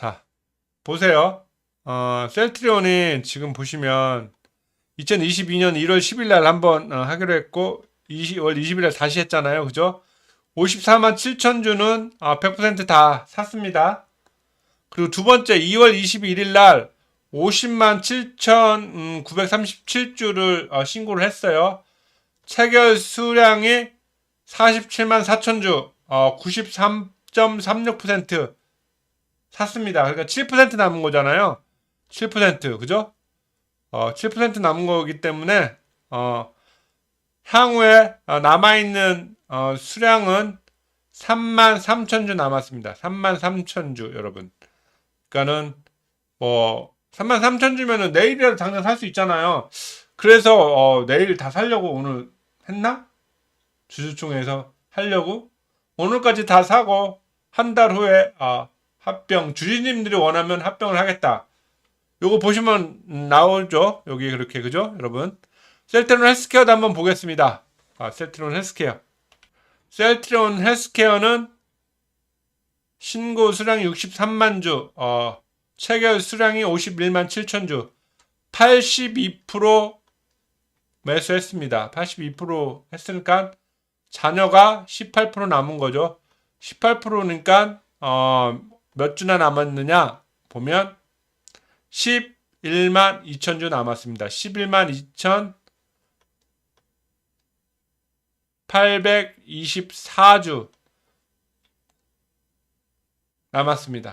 자, 보세요. 어, 셀트리온이 지금 보시면 2022년 1월 10일 날 한번 어, 하기로 했고 20월 20일 날 다시 했잖아요. 그죠? 54만 7천 주는 어, 100%다 샀습니다. 그리고 두 번째 2월 21일 날 50만 7,937주를 어, 신고를 했어요. 체결 수량이 47만 4천 주, 어, 93.36% 샀습니다. 그러니까 7% 남은 거잖아요. 7% 그죠? 어, 7% 남은 거기 때문에 어, 향후에 어, 남아 있는 어, 수량은 3만 3천 주 남았습니다. 3만 3천 주 여러분. 그러니까는 뭐 3만 3천 주면은 내일이라도 당장 살 수 있잖아요. 그래서 어, 내일 다 살려고 오늘 했나? 주주총회에서 하려고 오늘까지 다 사고 한 달 후에 아, 합병 주주님들이 원하면 합병을 하겠다. 요거 보시면 음, 나오죠. 여기 그렇게 그죠, 여러분? 셀트론 헬스케어도 한번 보겠습니다. 아, 셀트론 헬스케어. 셀트론 헬스케어는 신고 수량이 63만 주, 어, 체결 수량이 51만 7천 주, 82% 매수했습니다. 82% 했으니까 자녀가 18% 남은 거죠. 18%니까 어, 몇 주나 남았느냐 보면 11만 2천 주 남았습니다. 11만 2천 824주 남았습니다.